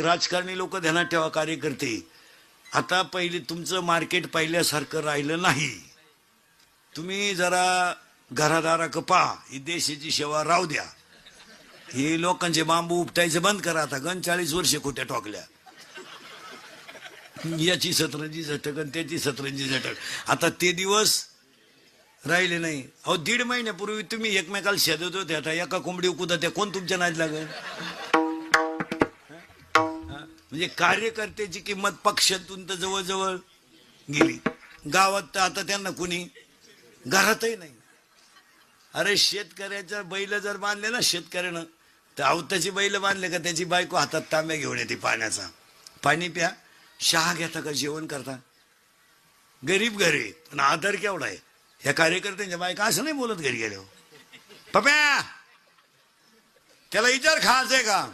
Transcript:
राजकारणी लोक ध्यानात ठेवा कार्यकर्ते. आता पहिले तुमचं मार्केट पहिल्यासारखं राहिलं नाही. तुम्ही जरा घरादारा कपा ही देशाची सेवा राहू द्या. हे लोकांचे बांबू उपटायचं बंद करा आता गण चाळीस वर्ष खोट्या टोकल्या. याची सतरंजी झटक आणि त्याची सतरंजी झटक. आता ते दिवस राहिले नाही. अहो दीड महिन्यापूर्वी तुम्ही एकमेकाला शेदत होते आता एका कोंबडी कुदा त्या कोण तुमच्या नाच लागेल? म्हणजे कार्यकर्त्याची किंमत पक्षातून तर जवळजवळ गेली. गावात तर आता त्यांना कुणी घरातही नाही. अरे शेतकऱ्याच्या बैल जर बांधले ना शेतकऱ्यानं तर अवताची बैल बांधले का त्याची बायको हातात तांब्या घेऊन येते पाण्याचा. पाणी प्या शहा घेता का जेवण करता. गरीब घरी पण आधार केवढा आहे? ह्या कार्यकर्त्यांच्या बायका असं नाही बोलत घरी गेल्यावर. पप्या त्याला विचार खायचंय का?